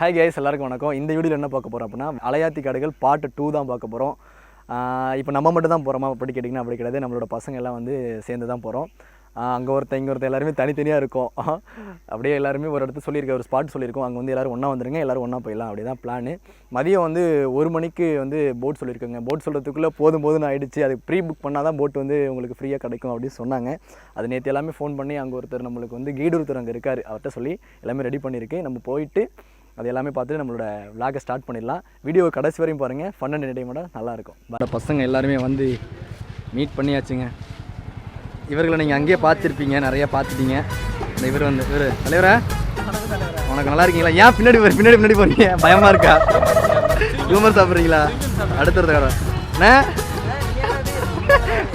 Hi guys எல்லாருக்கும் வணக்கம். இந்த வீடியோவில் என்ன பார்க்க போகிறோம் அப்படின்னா அலையாத்தி காடுகள் பார்ட் டூ தான் பார்க்க போகிறோம் இப்போ நம்ம மட்டும் தான் போகிறோமா அப்படி கேட்டிங்கன்னா அப்படி கிடையாது. நம்மளோட பசங்க எல்லாம் வந்து சேர்ந்து தான் போகிறோம் அங்கே ஒருத்த இங்கே ஒருத்த எல்லாருமே தனித்தனியாக இருக்கும். அப்படியே எல்லாருமே ஒரு இடத்துல சொல்லியிருக்க ஒரு ஸ்பாட் சொல்லியிருக்கோம். அங்கே வந்து எல்லோரும் ஒன்றா வந்துருங்க எல்லோரும் ஒன்றா போயிடலாம். அப்படி தான் பிளான் மதியம் வந்து ஒரு மணிக்கு வந்து போட் சொல்லியிருக்கோங்க. போட் சொல்கிறதுக்குள்ளே போதும் போதும்னு ஆகிடுச்சு அது ப்ரீ புக் பண்ணால் தான் போட் வந்து உங்களுக்கு ஃப்ரீயாக கிடைக்கும் அப்படின்னு சொன்னாங்க. அது நேற்று எல்லாமே ஃபோன் பண்ணி அங்கே ஒருத்தர் நம்மளுக்கு வந்து கீடு ஒருத்தர் அங்கே இருக்கார். அவர்கிட்ட சொல்லி எல்லாமே ரெடி பண்ணியிருக்கு. நம்ம போயிட்டு அது எல்லாமே பார்த்துட்டு நம்மளோட விளாகை ஸ்டார்ட் பண்ணிடலாம். வீடியோ கடைசி வரையும் பாருங்கள் ஃபன் அண்ட் என்டர்டைன்மெண்ட்டாக நல்லாயிருக்கும். வர பசங்க எல்லாருமே வந்து மீட் பண்ணியாச்சுங்க. இவர்களை நீங்கள் அங்கேயே பார்த்துருப்பீங்க. நிறையா பார்த்துட்டீங்க. இந்த இவர் வந்து இவர் தலைவரா? உனக்கு நல்லா இருக்கீங்களா? ஏன் பின்னாடி பின்னாடி பின்னாடி போறீங்க? பயமாக இருக்கா? ஹியூமர் சாப்பிட்றீங்களா? அடுத்தடுத்த கடை அண்ணே?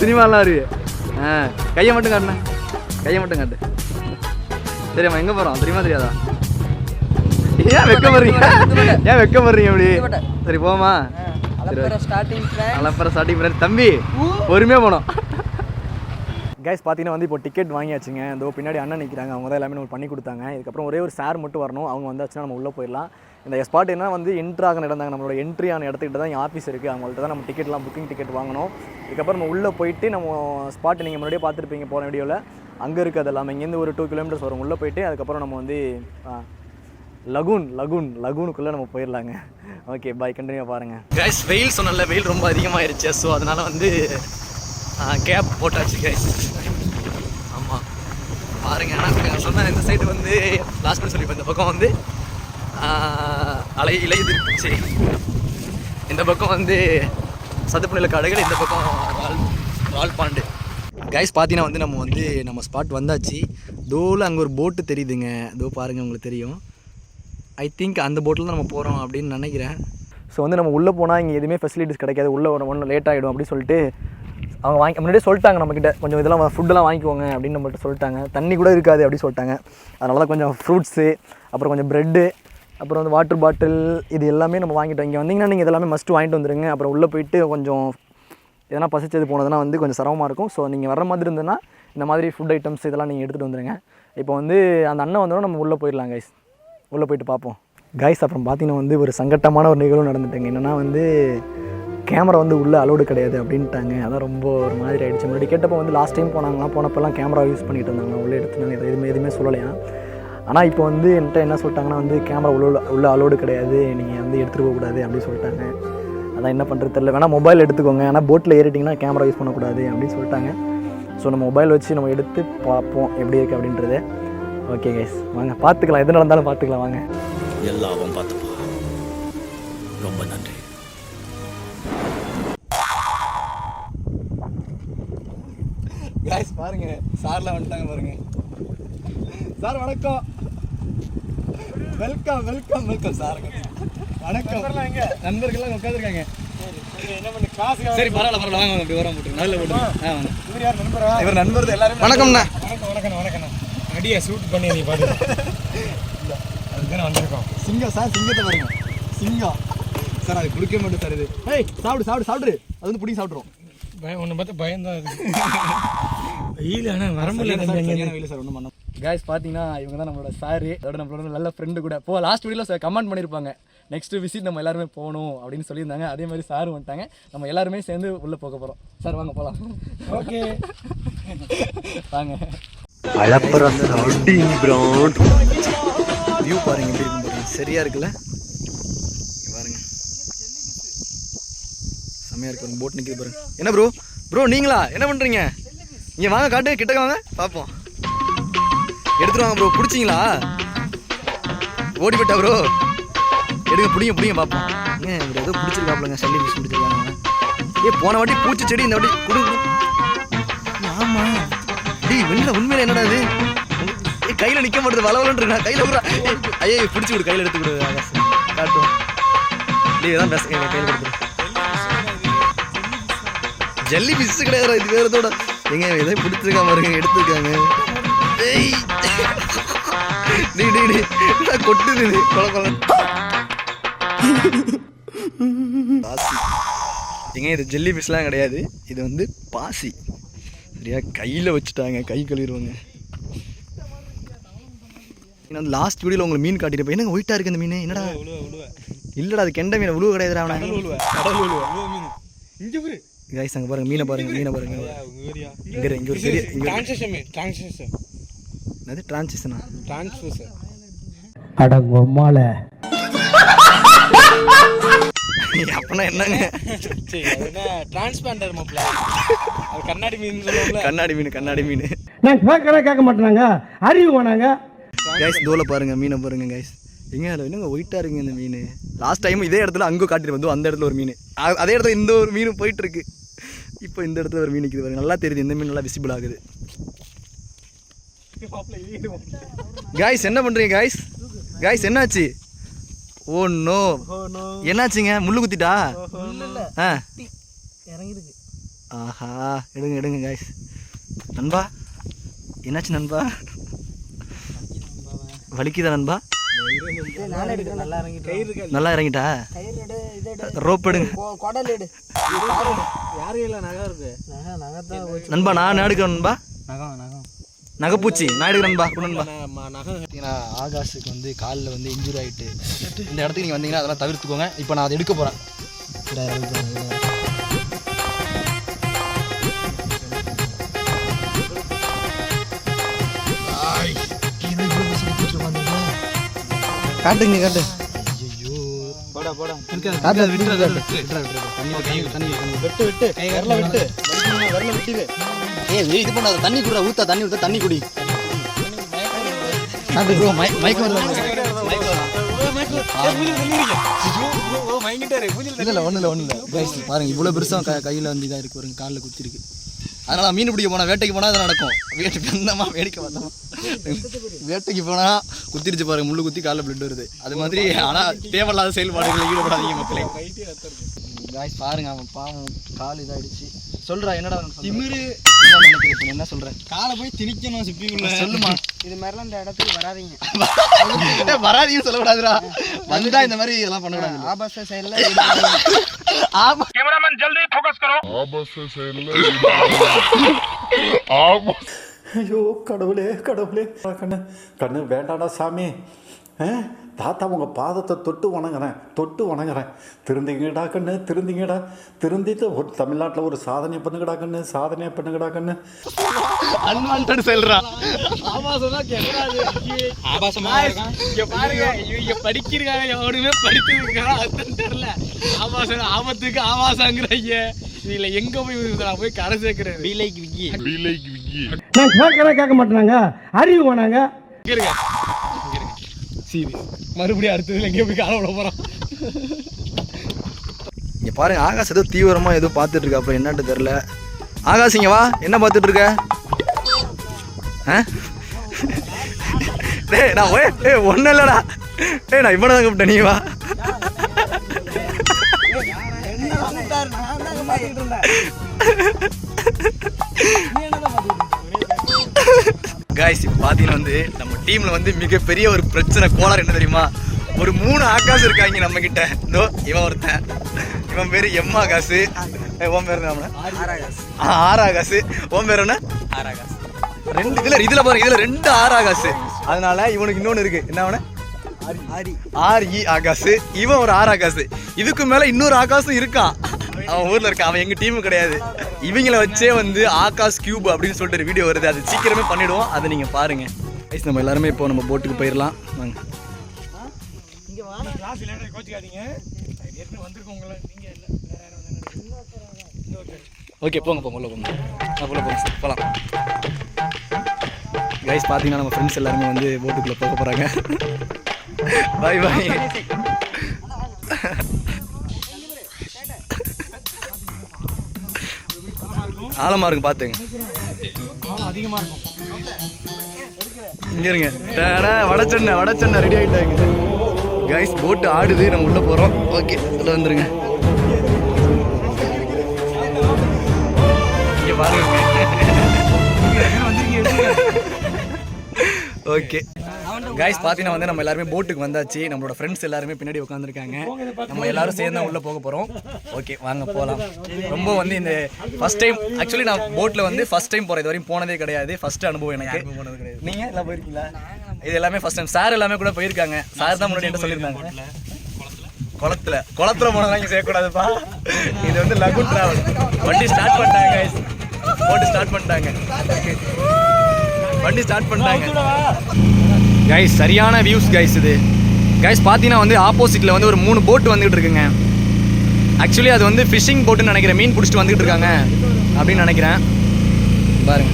சினிமாலாம் இருக்கு. ஆ கையை மட்டும் காட்டுண்ணே. கையை மட்டும் காட்டு. சரிம்மா எங்கே போகிறோம் தெரியுமா தெரியாதா? ஏன் வெக்க போடுறீங்க ஏன் வெக்க போடுறீங்க அப்படி? சரி போமா. அலப்பற ஸ்டார்டிங் பண்ணி தம்பி பொறுமையாக போனோம் கைஸ் பார்த்தீங்கன்னா வந்து இப்போ டிக்கெட் வாங்கியாச்சுங்க. இதோ பின்னாடி அண்ணன் நிற்கிறாங்க அவங்க தான் எல்லாமே நமக்கு பண்ணி கொடுத்தாங்க. இதுக்கப்புறம் ஒரே ஒரு சார் மட்டும் வரணும். அவங்க வந்தாச்சுன்னா நம்ம உள்ளே போயிடலாம். இந்த ஸ்பாட் என்ன வந்து என்ட்ரு ஆகின இடம் தாங்க நம்மளோட என்ட்ரி ஆன இடத்துக்கிட்ட தான் ஆஃபீஸ் இருக்குது அவங்கள்ட்ட தான் நம்ம டிக்கெட்லாம் புக்கிங் டிக்கெட் வாங்கணும். இதுக்கப்புறம் நம்ம உள்ளே போயிட்டு நம்ம ஸ்பாட் நீங்கள் முன்னாடியே பார்த்துருப்பீங்க போன வீடியோவில் அங்கே இருக்குது அது எல்லாமே இங்கேருந்து ஒரு டூ கிலோமீட்டர்ஸ் வரும். உள்ளே போயிட்டு அதுக்கப்புறம் நம்ம வந்து லகூன் லகூன் லகூனுக்குள்ளே நம்ம போயிடலாங்க. ஓகே பாய் கண்டினியூ பாருங்கள் கைஸ் வெயில் சொன்னல வெயில் ரொம்ப அதிகமாகிருச்சு ஸோ அதனால் வந்து கேப் போட்டாச்சு கைஸ் ஆமாம் பாருங்க ஆனால் சொன்ன இந்த சைடு வந்து லாஸ்ட் பண்ணி சொல்லி இந்த பக்கம் வந்து அலை இலை சரி இந்த பக்கம் வந்து சதுப்புநில காடுகள் இந்த பக்கம் வால் வால்பாண்டு கைஸ் பார்த்தீங்கன்னா வந்து நம்ம வந்து நம்ம ஸ்பாட் வந்தாச்சு. தோல் அங்கே ஒரு போட்டு தெரியுதுங்க. இதோ பாருங்கள் உங்களுக்கு தெரியும். ஐ திங்க் அந்த போட்டில் தான் நம்ம போகிறோம் அப்படின்னு நினைக்கிறேன். ஸோ வந்து நம்ம உள்ளே போனால் இங்கே எதுவுமே ஃபெசிலிட்டிஸ் கிடைக்காது. உள்ளே ஒரு ஒன்று லேட் ஆகிடும் அப்படின்னு சொல்லிட்டு அவங்க வாங்கி முன்னாடியே சொல்லிட்டாங்க நம்மக்கிட்ட கொஞ்சம் இதெல்லாம் ஃபுட்டெல்லாம் வாங்கிக்கோங்க அப்படின்னு நம்மள்ட்ட சொல்லிட்டாங்க. தண்ணி கூட இருக்காது அப்படின்னு சொல்லிட்டாங்க. அதனால தான் கொஞ்சம் ஃப்ரூட்ஸு அப்புறம் கொஞ்சம் ப்ரெட்டு அப்புறம் வந்து வாட்டர் பாட்டில் இது எல்லாமே நம்ம வாங்கிட்டோம். இங்கே வந்தீங்கன்னா நீங்கள் இதெல்லாமே மஸ்ட்டு வாங்கிட்டு வந்துடுங்க அப்புறம் உள்ளே போயிட்டு கொஞ்சம் எதனா பசிச்சது போனதுன்னா வந்து கொஞ்சம் சிரமமாக இருக்கும். ஸோ நீங்கள் வர மாதிரி இருந்ததுன்னா இந்த மாதிரி ஃபுட் ஐட்டம்ஸ் இதெல்லாம் நீங்கள் எடுத்துகிட்டு வந்துடுங்க இப்போ வந்து அந்த அண்ணன் வந்தோடனே நம்ம உள்ளே போயிடலாம் கைஸ் உள்ளே போயிட்டு பார்ப்போம். கைஸ் அப்புறம் பார்த்தீங்கன்னா வந்து ஒரு சங்கட்டமான ஒரு நிகழ்வு நடந்துட்டாங்க. என்னென்னா வந்து கேமரா வந்து உள்ளே அலோடு கிடையாது அப்படின்ட்டாங்க. அதான் ரொம்ப ஒரு மாதிரி ஆகிடுச்சு முன்னாடி கேட்டப்போ வந்து லாஸ்ட் டைம் போனாங்களாம். போனப்பெல்லாம் கேமரா யூஸ் பண்ணிட்டு இருந்தாங்க உள்ளே எடுத்துனாங்க இது எதுவுமே எதுவுமே சொல்லலையா? ஆனால் இப்போ வந்து என்கிட்ட என்ன சொல்லிட்டாங்கன்னா வந்து கேமரா உள்ள உள்ள அலோடு கிடையாது. நீங்கள் வந்து எடுத்துகிட்டு போகக்கூடாது அப்படின்னு சொல்லிட்டாங்க. அதான் என்ன பண்ணுறது தெரியல. வேணால் மொபைல் எடுத்துக்கோங்க. ஆனால் போட்டில் ஏறிட்டிங்கன்னா கேமரா யூஸ் பண்ணக்கூடாது அப்படின்னு சொல்லிட்டாங்க. ஸோ நம்ம மொபைல் வச்சு நம்ம எடுத்து பார்ப்போம் எப்படி இருக்குது அப்படின்றது. ஓகே கைஸ் வாங்க பார்த்துக்கலாம். எது நடந்தாலும் பார்த்துக்கலாம். வாங்க. எல்லாம் அவன் பார்த்துப்பா. ரொம்ப நன்றி. கைஸ் பாருங்க. சார்லாம் வந்துட்டாங்க பாருங்க. சார் வணக்கம். Welcome welcome welcome sir. வணக்கம். நண்பர்கள்லாம் உட்காந்துருக்காங்க சரி பரவாயில்ல பரவாயில்ல. வாங்க வாங்க, அப்படி வரோம் போட்டு நல்ல போட்டு ஆ வாங்க. இவர் நண்பர்? எல்லாரும் வணக்கம்ண்ணா வணக்கம் வணக்கம் வணக்கம் அடியை ஷூட் பண்ணி நீ பாரு. அதுதானே வந்திருக்கோம். சிங்கம் சார் சிங்கத்தை பாருங்க. சிங்கம். சார் அது குடிக்க மாட்டேன் சார் இது. ஏய் சாப்பிடு சாப்பிடு சாப்பிடு. அது வந்து பிடிச்சி சாப்பிட்றோம் பயம் உன்னை பார்த்து பயம்தான் இருக்கு வெயில் ஆனால் வர முடியல. சார் ஒன்றும் பண்ண கைஸ் பார்த்தீங்கன்னா இவங்க தான் நம்மளோட சாரு அதோட நம்மளோட நல்ல ஃப்ரெண்டு கூட. போ லாஸ்ட் வீடியோவில் சார் கமெண்ட் பண்ணியிருப்பாங்க நெக்ஸ்ட் விசிட் நம்ம எல்லாருமே போகணும் அப்படின்னு சொல்லியிருந்தாங்க. அதே மாதிரி சார் வந்துட்டாங்க. நம்ம எல்லாருமே சேர்ந்து உள்ளே போக போகிறோம் சார் வாங்க போகலாம் ஓகே வாங்க. அழப்பறம் ஸ்டார்டிங் வியூ பாருங்க எப்படி இருக்கும் பாருங்க. சரியா இருக்குல்ல? பாருங்க. செம்மையா இருக்கு பாருங்க போட் நிக்குது பாருங்க. என்ன ப்ரோ ப்ரோ நீங்களா? என்ன பண்றீங்க? இங்க வாங்க காட்டு. கிட்ட வாங்க. பாப்போம். எடுத்துட்டு வாங்க ப்ரோ பிடிச்சிங்களா? ஓடி போட்டா ப்ரோ எடுங்க பிடிங்க பிடிங்க பார்ப்போம் ஏன் இவர் ஏதோ பிடிச்சிருக்காப்லங்க சல்லி பிடிச்சிருக்காங்க. ஏ போன வாட்டி பூச்சி செடி இந்த வாட்டி கொடுங்க டேய் உண்மையில என்னடா இது? ஏய் கையில நிக்க மாட்டேது வளவலன்னு இருக்கா. கையில விடுறா. ஏய், ஐயே பிடிச்சி கொடு கையில எடுத்து விடு ஆகாஷ். காட்டும் டேய் பேச கையில கொடுத்துரு. ஜல்லி பிஸ் கிடையாது இது வேறதோட எங்க இதை பிடிச்சிருக்கா பாருங்க எடுத்துருக்காங்க. டேய் டேய் டேய் டேய் கொட்டுது கொல கொல. ஏங்க இது ஜெல்லி ஃபிஷ்லாம் கிடையாது. இது வந்து பாசி. சரியா கையில் வச்சுட்டாங்க கை கழுவிடுவாங்க. நான் லாஸ்ட் வீடியோவில் உங்களுக்கு மீன் காட்டியிருப்பேன் என்னங்க ஒயிட்டாக இருக்கு அந்த மீன்? என்னடா? இல்லடா அது கெண்ட மீன் உழுவ கிடையாதுடா அவனை. கைஸ் அங்கே பாருங்க மீனை பாருங்க மீனை பாருங்க. இங்கே இங்கே ஒரு பெரிய இங்கே டிரான்சிஷன் டிரான்சிஷன் அது டிரான்சிஷனா டிரான்ஸ்ஃபர் அப்பனா என்னங்க? டிரான்ஸ்பாண்டர் மாப்ள கண்ணாடி மீன் கண்ணாடி மீன் கண்ணாடி மீன். நான் கேட்கறேன் கேட்க மாட்டேனாங்க. அறிவு வேணாங்க. கைஸ் பாருங்க மீனை பாருங்க கைஸ் எங்க அதில் என்னங்க ஒயிட்டாக இருக்குங்க இந்த மீன்? லாஸ்ட் டைம் இதே இடத்துல அங்கே காட்டிட்டு வந்து அந்த இடத்துல ஒரு மீன். அதே இடத்துல இந்த ஒரு மீன் போயிட்டு இருக்கு இப்போ இந்த இடத்துல ஒரு மீன் நிற்கிது பாருங்க. நல்லா தெரியுது இந்த மீன் நல்லா விசிபிள் ஆகுது. காய்ஸ் என்ன பண்ணுறீங்க காய்ஸ் காய்ஸ் என்னாச்சு? ஓ நோ என்னாச்சுங்க? முள்ளு குத்திட்டா? ஆ. இறங்கிருக்கு. ஆஹா. எடுங்க எடுங்க காய்ஸ் நண்பா என்னாச்சு நண்பா? வலிக்குதா நண்பா? நானே எடுக்கிறேன் நல்லா இறங்கிட்டு. ரோப் எடுங்க. கொ- குடல் எடு. யாரு இல்லை நகை இருக்கு? நகை நகை தான் போச்சு. நண்பா நான் எடுக்கிறேன் நண்பா. நகம் நகம். நகைப்பூச்சி. நான் எடுக்கிறேன் நண்பா. நண்பா நகை பார்த்தீங்கன்னா ஆகாஷுக்கு வந்து காலில் வந்து இன்ஜுரி ஆகிட்டு இந்த இடத்துக்கு நீங்கள் வந்தீங்கன்னா அதெல்லாம் தவிர்த்துக்கோங்க. இப்போ நான் அதை எடுக்க போகிறேன் காட்டுங்க காட்டு. போடா போடா. காட்டு விட்டுரு விட்டுரு. தண்ணி தண்ணி விட்டு விட்டு வரல விட்டு வரல விட்டு ஏய் இது பண்ணாத. தண்ணி குடுறா ஊத்தா தண்ணி ஊத்தா தண்ணி குடி. காட்டு ப்ரோ மை மைக் வரல வாங்கிட்டாரு பூஜை இல்ல ஒண்ணு இல்ல ஒண்ணு இல்ல பாருங்க இவ்வளவு பெருசா க- கையில வந்து இதா இருக்கு பாருங்க கால்ல குத்தி இருக்கு அதனால மீன் பிடிக்க போனா வேட்டைக்கு போனா அது நடக்கும். வேட்டைக்கு வந்தமா வேடிக்கை வந்தோமா வேட்டைக்கு போனா குத்திருச்சு பாருங்க முள்ளு குத்தி கால்ல பிளட் வருது. அது மாதிரி ஆனா தேவையில்லாத செயல்பாடுகளில் ஈடுபடாதீங்க மக்களே. பாருங்க அவன் பாவம் கால் இதாயிடுச்சு. சொல்றா என்னடா திமிரு. நினைக்கிறேன் என்ன சொல்றேன்? காலை போய் திணிக்கணும் சிப்பிக்குள்ள. சொல்லுமா? இது மாதிரிலாம் இந்த இடத்துக்கு வராதீங்க. வராதீங்கன்னு சொல்லக்கூடாதுடா. வந்தா இந்த மாதிரி இதெல்லாம் பண்ணக்கூடாது. ஆபாச செயல்ல ஆமா ஐயோ கடவுளே கடவுளே. கண்ணு கண்ணு வேண்டாடா சாமி? தாத்தா உங்கள் பாதத்தை தொட்டு வணங்குறேன் தொட்டு வணங்குறேன். திருந்திங்கடா கண்ணு திருந்திங்கடா. திருந்திட்டு ஒரு தமிழ்நாட்டில் ஒரு சாதனை பண்ணுங்கடா கண்ணு சாதனை பண்ணுங்கடா கண்ணு. அன்வான்ட் செல்றா. ஆபாசமா இருக்கான் இங்க பாருங்க இவங்க படிக்கிறாங்க எவனுமே அதுதான் தெரியல. ஆபாசம் ஆபத்துக்கு ஆபாசங்கிறாங்க இதுல எங்க போய் நான் போய் கரை சேர்க்கிறேன். விலைக்கு விக்கி. நான் கேட்கறேன் கேட்க மாட்டேனாங்க. அறிவு வேணாங்க. சீரியஸ் மறுபடியும் அடுத்ததுல எங்கேயோ போய் காலை விட போறோம் இங்க பாருங்க ஆகாஷ் ஏதோ தீவிரமா ஏதோ பார்த்துட்டு இருக்கா அப்புறம் என்னன்னு தெரியல. ஆகாஷ் இங்க வா. என்ன பார்த்துட்டு இருக்க? ஆ? டேய் நான் ஓய் ஏய் ஒன்றும் இல்லைடா. டேய் நான் இவனை தான் கூப்பிட்டேன் நீ வா. காய்ஸ் இப்போ பார்த்தீங்கன்னா வந்து நம்ம டீமில் வந்து மிகப்பெரிய ஒரு பிரச்சனை கோளாறு என்ன தெரியுமா? ஒரு மூணு ஆகாஷ் இருக்காங்க நம்ம கிட்ட. இதோ இவன் ஒருத்தன். இவன் பேர் எம் ஆகாசு உன் பேர் என்ன ஆர் ஆகாசு உன் பேர் என்ன? ரெண்டு இதுல இதுல பாருங்க இதுல ரெண்டு ஆர் ஆகாசு அதனால இவனுக்கு இன்னொன்னு இருக்கு. என்ன அவன? ஆர். இ ஆகாசு இவன் ஒரு ஆர் ஆகாசு இதுக்கு மேல இன்னொரு ஆகாசும் இருக்கான் அவன் ஊர்ல இருக்கான் அவன் எங்க டீமும் கிடையாது. இவங்கள வச்சே வந்து ஆகாஷ் கியூப் அப்படின்னு சொல்லிட்டு ஒரு வீடியோ வருது. அது சீக்கிரமே பண்ணிடுவோம். அதை நீங்க பாருங்க. கைஸ் நம்ம எல்லாருமே இப்போ நம்ம போட்டுக்கு போயிடலாம். வாங்க. கிளாஸ் கோச்சிக்காதீங்க ஏற்கனவே நீங்க ஓகே போங்க போங்க உள்ள போங்க. உள்ள போங்க சார் போகலாம் கைஸ் பார்த்தீங்கன்னா நம்ம ஃப்ரெண்ட்ஸ் எல்லாருமே வந்து போட்டுக்குள்ளே போக போகிறாங்க பாய் பாய் ஆழமா இருக்கு பார்த்துங்க இருக்கும் இங்க இருங்க. வடச்சென்னை வடச்சென்னை ரெடி ஆகிட்டாங்க கைஸ் போட்டு ஆடுது நம்ம உள்ள போகிறோம் ஓகே உள்ள வந்துருங்க. இங்க பாருங்க. ஓகே கைஸ் பார்த்தீங்கன்னா வந்து நம்ம எல்லாருமே போட்டுக்கு வந்தாச்சு. நம்மளோட ஃப்ரெண்ட்ஸ் எல்லாருமே பின்னாடி உட்காந்துருக்காங்க நம்ம எல்லாரும் சேர்ந்து தான் உள்ள போக போகிறோம் ஓகே வாங்க போகலாம் ரொம்ப வந்து இந்த ஃபர்ஸ்ட் டைம் ஆக்சுவலி நான் போட்டில் வந்து ஃபர்ஸ்ட் டைம் போகிறேன் இது வரையும் போனதே கிடையாது. ஃபர்ஸ்ட் அனுபவம் எனக்கு. நீங்கள் எல்லாம் போயிருக்கீங்களா? இது எல்லாமே ஃபர்ஸ்ட் டைம் சார் எல்லாமே கூட போயிருக்காங்க. சார் தான் முன்னாடி என்கிட்ட சொல்லியிருந்தாங்க. குளத்துல. குளத்துல. போனதெல்லாம் இங்கே செய்யக்கூடாதுப்பா. இது வந்து லகு டிராவல் வண்டி ஸ்டார்ட் பண்ணிட்டாங்க. போட்டு ஸ்டார்ட் பண்ணிட்டாங்க. வண்டி ஸ்டார்ட் பண்ணிட்டாங்க. கைஸ் சரியான வியூஸ் கைஸ் இது. கைஸ் பார்த்தீங்கன்னா வந்து ஆப்போசிட்டில் வந்து ஒரு மூணு போட் வந்துகிட்டு இருக்குங்க. ஆக்சுவலி அது வந்து ஃபிஷிங் போட்டுன்னு நினைக்கிறேன். மீன் பிடிச்சிட்டு வந்துகிட்டு இருக்காங்க அப்படின்னு நினைக்கிறேன். பாருங்க.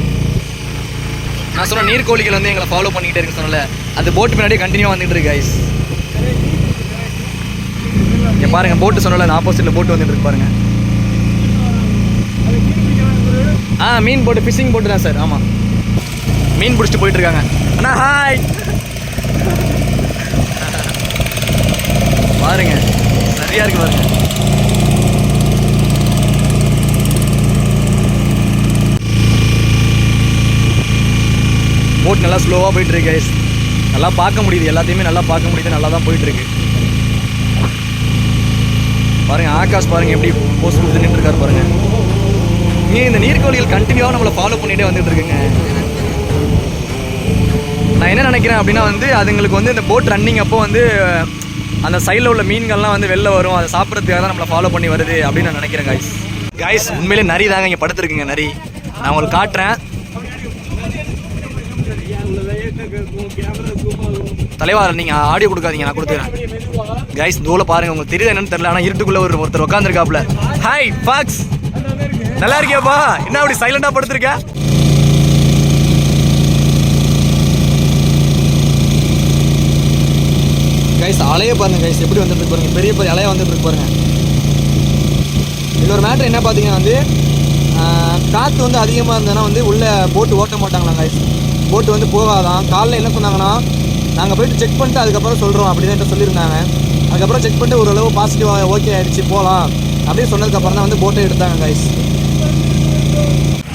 நான் சொன்ன நீர்க்கோழிகள் வந்து எங்களை ஃபாலோ பண்ணிக்கிட்டே இருக்கு சொன்னல அந்த போட்டு பின்னாடியே கண்டினியூ வந்துட்டு இருக்கு கைஸ் இங்கே பாருங்க போட்டு சொன்னல ஆப்போசிட்டில் போட்டு வந்துட்டு இருக்கு பாருங்க. ஆ மீன் போட்டு ஃபிஷிங் போட்டு தான் சார். ஆமாம் மீன் பிடிச்சிட்டு போயிட்டு இருக்காங்க. அண்ணா ஹாய் பாருங்க. சரியா இருக்கு பாருங்க. போட் நல்லா ஸ்லோவாக போயிட்டு இருக்கு நல்லா பார்க்க முடியுது. எல்லாத்தையுமே நல்லா பார்க்க முடியுது. நல்லா தான் போயிட்டு இருக்கு. பாருங்க ஆகாஷ் பாருங்க எப்படி போஸ்ட் கொடுத்து நின்று இருக்காரு பாருங்க இந்த நீர்க்கோழிகள் கண்டினியூவாக நம்மளை ஃபாலோ பண்ணிட்டே வந்துட்டு இருக்குங்க. நான் என்ன நினைக்கிறேன் அப்படின்னா வந்து அதுங்களுக்கு வந்து இந்த போட் ரன்னிங் அப்போ வந்து அந்த சைடில் உள்ள மீன்கள்லாம் வந்து வெளில வரும். அதை சாப்பிட்றதுக்காக தான் நம்மளை ஃபாலோ பண்ணி வருது அப்படின்னு நான் நினைக்கிறேன் காய்ஸ் கைஸ் உண்மையிலே நரி தாங்க இங்கே படுத்துருக்குங்க நரி. நான் உங்களுக்கு காட்டுறேன். தலைவா நீங்கள் ஆடியோ கொடுக்காதீங்க நான் கொடுத்துக்கிறேன் கைஸ் தூளை பாருங்க உங்களுக்கு தெரியுது என்னன்னு தெரியல ஆனால் இருட்டுக்குள்ள ஒரு ஒருத்தர் உட்காந்துருக்காப்ல ஹாய் ஃபாக்ஸ் நல்லா இருக்கியாப்பா? என்ன அப்படி சைலண்டாக படுத்துருக்கேன் கைஸ் அலையை பாருங்க கைஸ் எப்படி வந்துட்டு இருக்கு பாருங்க. பெரிய பெரிய அலைய வந்துட்டு இருக்கு பாருங்க. இன்னொரு மேட்ரு என்ன பார்த்தீங்கன்னா வந்து காற்று வந்து அதிகமாக இருந்ததுன்னா வந்து உள்ளே போட்டு ஓட்ட மாட்டாங்களாம் கைஸ் போட்டு வந்து போகாதான். காலைல என்ன சொன்னாங்கன்னா நாங்கள் போயிட்டு செக் பண்ணிட்டு அதுக்கப்புறம் சொல்கிறோம் அப்படின்னு என்கிட்ட சொல்லியிருந்தாங்க. அதுக்கப்புறம் செக் பண்ணிட்டு ஓரளவு பாசிட்டிவாக ஓகே ஆகிடுச்சு போகலாம் அப்படின்னு சொன்னதுக்கப்புறம் தான் வந்து போட்டை எடுத்தாங்க கைஸ்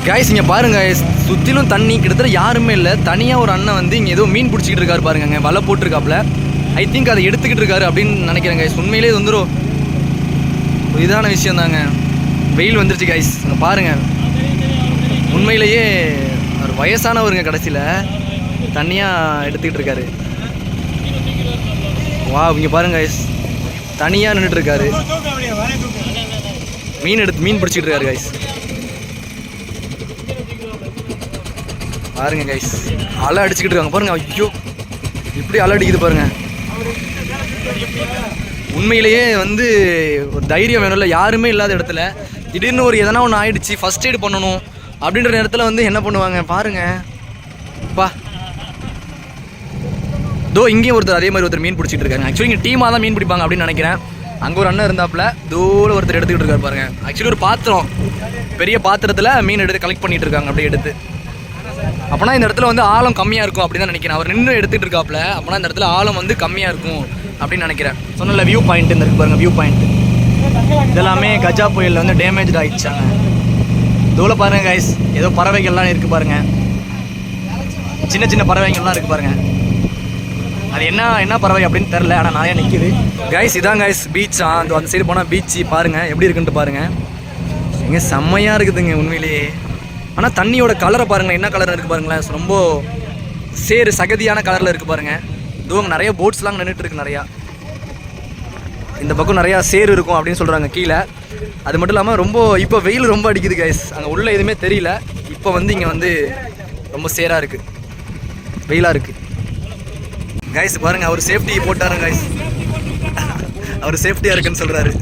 கைஸ் இங்கே பாருங்க கைஸ் சுற்றிலும் தண்ணி. கிட்டத்தட்ட யாருமே இல்லை. தனியாக ஒரு அண்ணன் வந்து இங்கே ஏதோ மீன் பிடிச்சிக்கிட்டு இருக்காரு பாருங்க வலை போட்டிருக்காப்புல. ஐ திங்க் அதை எடுத்துக்கிட்டு இருக்காரு அப்படின்னு நினைக்கிறேன் கைஸ் உண்மையிலேயே வந்துடும் ஒரு இதான விஷயம் தாங்க வெயில் வந்துருச்சு கைஸ் இங்கே பாருங்கள் உண்மையிலேயே அவர் வயசானவருங்க கடைசியில். தனியாக எடுத்துக்கிட்டு இருக்காரு. வா இங்கே பாருங்க கைஸ் தனியாக நின்றுட்டு இருக்காரு. மீன் எடுத்து மீன் பிடிச்சிக்கிட்டு இருக்காரு கைஸ் பாருங்க கைஸ் அலை அடிச்சுக்கிட்டு இருக்காங்க. பாருங்க ஐயோ. இப்படி அலை அடிக்குது பாருங்க. உண்மையிலேயே வந்து ஒரு தைரியம் வேணும்ல. யாருமே இல்லாத இடத்துல திடீர்னு ஒரு எதனா ஒன்று ஆயிடுச்சு ஃபர்ஸ்ட் எய்ட் பண்ணணும் அப்படின்ற நேரத்தில் வந்து என்ன பண்ணுவாங்க? பாருங்க. பா தோ இங்கேயும் ஒருத்தர் அதே மாதிரி ஒருத்தர் மீன் பிடிச்சிட்டு இருக்காங்க. ஆக்சுவலி இங்கே டீமாக தான் மீன் பிடிப்பாங்க அப்படின்னு நினைக்கிறேன். அங்கே ஒரு அண்ணன் இருந்தாப்புல தூர ஒருத்தர் எடுத்துக்கிட்டு இருக்காரு பாருங்க. ஆக்சுவலி ஒரு பாத்திரம் பெரிய பாத்திரத்தில் மீன் எடுத்து கலெக்ட் பண்ணிட்டு இருக்காங்க அப்படியே எடுத்து. அப்போனா இந்த இடத்துல வந்து ஆழம் கம்மியாக இருக்கும் அப்படின்னு தான் நினைக்கிறேன். அவர் நின்று எடுத்துகிட்டு இருக்காப்புல அப்போனா இந்த இடத்துல ஆழம் வந்து கம்மியாக இருக்கும் அப்படின்னு நினைக்கிறேன். சொன்னல வியூ பாயிண்ட் இந்த இருக்கு பாருங்கள் வியூ பாயிண்ட் இதெல்லாமே கஜா புயலில் வந்து டேமேஜ் ஆகிடுச்சாங்க இதுவில் பாருங்க கைஸ் ஏதோ பறவைகள்லாம் இருக்குது பாருங்க. சின்ன சின்ன பறவைகள்லாம் இருக்குது பாருங்க. அது என்ன என்ன பறவை அப்படின்னு தெரில ஆனால் நிறையா நிற்கிது கைஸ் இதான் கைஸ் பீச்சா அந்த அந்த சைடு போனால் பீச்சு பாருங்கள் எப்படி இருக்குன்ட்டு பாருங்கள் எங்க செம்மையாக இருக்குதுங்க உண்மையிலேயே. ஆனால் தண்ணியோட கலரை பாருங்களேன் என்ன கலர் இருக்குது பாருங்களேன். ரொம்ப சேறு சகதியான கலரில் இருக்குது பாருங்கள் இதுவும் நிறைய போட்ஸ்லாம் நின்றுட்டுருக்கு நிறையா. இந்த பக்கம் நிறையா சேறு இருக்கும் அப்படின்னு சொல்கிறாங்க கீழே. அது மட்டும் இல்லாமல் ரொம்ப இப்போ வெயில் ரொம்ப அடிக்குது கைஸ் அங்கே உள்ள எதுவுமே தெரியல. இப்போ வந்து இங்கே வந்து ரொம்ப சேராக இருக்குது வெயிலாக இருக்குது கைஸ் பாருங்கள் அவர் சேஃப்டி போட்டாரு கைஸ் அவர் சேஃப்டியாக இருக்குன்னு சொல்கிறாரு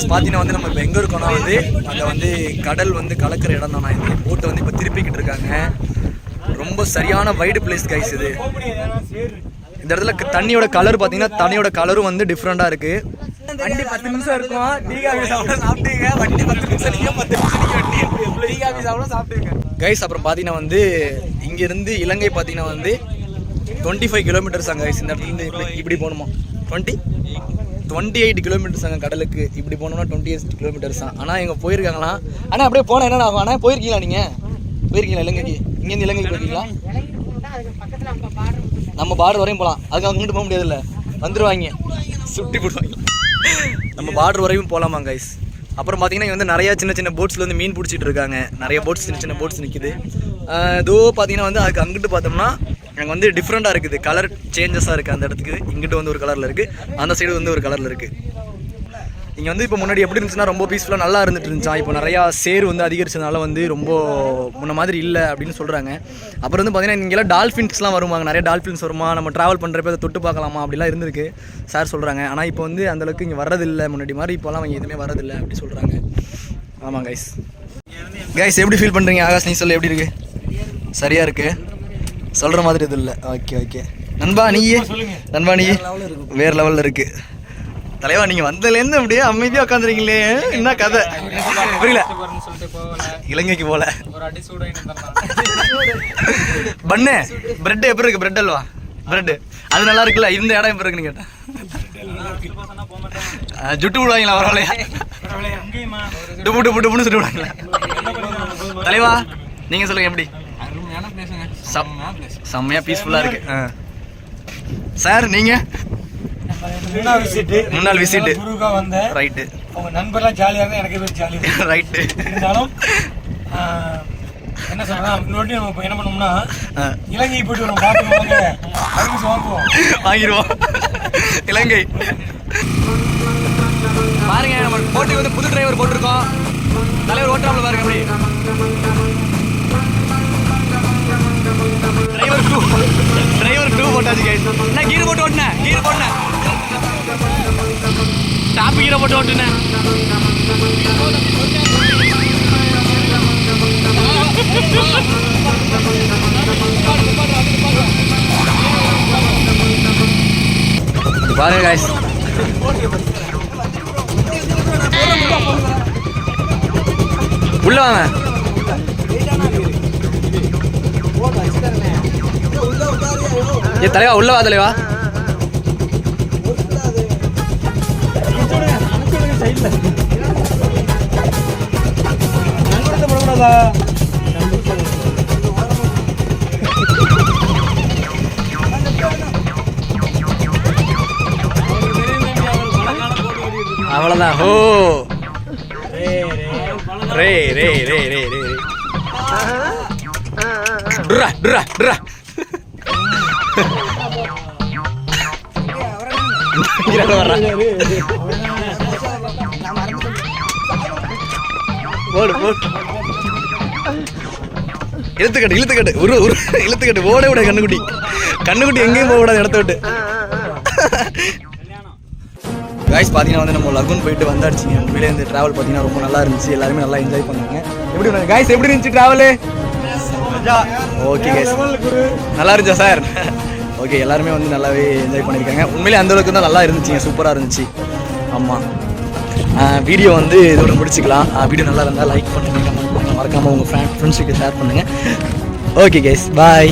கைஸ் பார்த்தீங்கன்னா வந்து நம்ம இப்போ எங்கே இருக்கோம்னா வந்து அங்கே வந்து கடல் வந்து கலக்கிற இடம் தானா இது? போட்டை வந்து இப்போ திருப்பிக்கிட்டு இருக்காங்க. ரொம்ப சரியான வைடு பிளேஸ் கைஸ் இது. இந்த இடத்துல தண்ணியோட கலர் பார்த்தீங்கன்னா தண்ணியோட கலரும் வந்து டிஃப்ரெண்ட்டாக இருக்குது வண்டி பத்து நிமிஷம் இருக்கும். டீ காஃபி சாப்பிட சாப்பிட்டுங்க வண்டி பத்து நிமிஷம் நீங்கள் பத்து நிமிஷம் நீங்கள் வண்டி டீ காஃபி சாப்பிட சாப்பிட்டுங்க கைஸ் அப்புறம் பார்த்தீங்கன்னா வந்து இங்கேருந்து இலங்கை பார்த்தீங்கன்னா வந்து டுவெண்ட்டி ஃபைவ் கிலோமீட்டர்ஸ் அங்கே கைஸ் இந்த இடத்துல இருந்து இப்படி போகணுமா? டுவெண்ட்டி டுவெண்ட்டி எயிட் கிலோமீட்டர்ஸ் அங்கே கடலுக்கு. இப்படி போனோம்னா டுவெண்ட்டி எயிட் கிலோமீட்டர்ஸ் தான். ஆனால் இங்கே போயிருக்காங்களா? ஆனால் அப்படியே போனால் என்ன ஆகும்? ஆனால் போயிருக்கீங்களா நீங்கள் போயிருக்கீங்களா இலங்கைக்கு? இங்கேருந்து இலங்கைக்கு போயிருக்கீங்களா? நம்ம பார்டர் வரையும் போகலாம் அதுக்கு அங்கிட்டு போக முடியாதுல்ல. வந்துடுவாங்க சுட்டி போடுவாங்க. நம்ம பார்டர் வரையும் போகலாமா கைஸ் அப்புறம் பார்த்தீங்கன்னா இங்கே வந்து நிறையா சின்ன சின்ன போட்ஸில் வந்து மீன் பிடிச்சிட்டு இருக்காங்க. நிறைய போட்ஸ் சின்ன சின்ன போட்ஸ் நிற்கிது இதோ பார்த்தீங்கன்னா வந்து அதுக்கு அங்கிட்டு பார்த்தோம்னா அங்கே வந்து டிஃப்ரெண்ட்டாக இருக்குது. கலர் சேஞ்சஸாக இருக்குது அந்த இடத்துக்கு. இங்கிட்ட வந்து ஒரு கலரில் இருக்குது அந்த சைடு வந்து ஒரு கலரில் இருக்குது இங்கே வந்து இப்போ முன்னாடி எப்படி இருந்துச்சுன்னா ரொம்ப பீஸ்ஃபுல்லாக நல்லா இருந்துட்டு இருந்துச்சா? இப்போ நிறையா சேர் வந்து அதிகரிச்சதுனால வந்து ரொம்ப முன்ன மாதிரி இல்லை அப்படின்னு சொல்கிறாங்க அப்புறம் வந்து பார்த்தீங்கன்னா இங்கெல்லாம் டால்ஃபின்ஸ்லாம் வருவாங்க. நிறைய டால்ஃபின்ஸ் வருமா? நம்ம ட்ராவல் பண்ணுறப்ப அதை தொட்டு பார்க்கலாமா? அப்படிலாம் இருந்திருக்கு. சார் சொல்கிறாங்க ஆனால் இப்போ வந்து அந்தளவுக்கு இங்கே வர்றதில்லை. முன்னாடி மாதிரி இப்போலாம் அவங்க எதுவுமே வரதில்லை அப்படி சொல்கிறாங்க ஆமாம் கைஸ் கைஸ் எப்படி ஃபீல் பண்ணுறீங்க ஆகாஷ் நீ சொல்ல எப்படி இருக்குது சரியாக இருக்குது சொல்கிற மாதிரி இது இல்லை. ஓகே ஓகே நண்பா நீ நண்பா நீ வேறு லெவலில் இருக்குது தலைவா நீங்க வந்ததுலேருந்து அப்படியே அமைதியா உட்காந்துருக்கீங்களே என்ன கதை? புரியல. சொல்லிட்டு போகல இலங்கைக்கு போல. ஒரு அடி சூடு வாங்கிட்டு பண்ணு. பிரெட் எப்படி இருக்கு? பிரெட் அல்வா? பிரெட் அது நல்லா இருக்குல்ல? இந்த இடம் எப்படி இருக்குன்னு கேட்டேன். ஜுட்டு விடுவாங்களா பரவாயில்லையா? டுப்பு டுப்பு டுப்புன்னு சுட்டு விடுவாங்களா தலைவா நீங்க சொல்லுங்க எப்படி? பிளேஸுங்க செம்- செம்மையா பீஸ்ஃபுல்லா இருக்கு. ஆ. சார் நீங்க? மூணாவது விசிட்டு முன்னாள் விசிட் குருவுக்காக வந்தேன் ரைட்டு அவங்க நண்பர்லாம் ஜாலியாக இருந்தால் எனக்கு பேர் ஜாலியாக ரைட்டு இருந்தாலும் என்ன சொல்றேன் இன்னொரு நம்ம என்ன பண்ணோம்னா இலங்கை போயிட்டு வரோம் அதுக்கு வாங்குவோம். வாங்கிடுவோம் இலங்கை. பாருங்க நம்ம போட்டுக்கு வந்து புது டிரைவர் போட்டிருக்கோம். தலைவர் ஓட்டுறாப்ல பாருங்க அப்படி டூ டிரைவர் டூ போட்டாச்சு கைஸ் நான் கீர் போட்டு ஓட்டினேன் கீர் போட்டுனேன் டாப் கீரை போட்டு ஓட்டுனேன். பாருங்க காய்ஸ் உள்ள வாங்க. ஏ தலைவா உள்ள வா தலைவா. அவ்வளோதான் ஓ ரே ரே ரே ரே ரே. ரே டுரா டுரா டுரா இங்கிருந்து வர்றான். போடு போடு. இழுத்துக்கட்டு இழுத்துக்கட்டு. உரு உரு. இழுத்துக்கட்டு. ஓட விட கண்ணுக்குட்டி. கண்ணுக்குட்டி எங்கேயும் போக கூடாது இடத்த விட்டு. காய்ஸ் பார்த்தீங்கன்னா வந்து நம்ம லகுன் போயிட்டு வந்தாச்சுங்க உண்மையிலே இந்த ட்ராவல் பார்த்தீங்கன்னா ரொம்ப நல்லா இருந்துச்சு. எல்லாருமே நல்லா என்ஜாய் பண்ணாங்க. எப்படி காய்ஸ் எப்படி இருந்துச்சு ட்ராவலு ஓகே நல்லா இருந்துச்சா சார் ஓகே எல்லாருமே வந்து நல்லாவே என்ஜாய் பண்ணியிருக்காங்க உண்மையிலே அந்தளவுக்கு தான் நல்லா இருந்துச்சுங்க சூப்பராக இருந்துச்சு. ஆமாம் வீடியோ வந்து இதோட முடிச்சுக்கலாம். வீடியோ நல்லா இருந்தால் லைக் பண்ணுங்க மறக்காமல் உங்கள் ஃப்ரெண்ட் ஃப்ரெண்ட்ஸுக்கு ஷேர் பண்ணுங்கள் ஓகே கேஸ் பாய்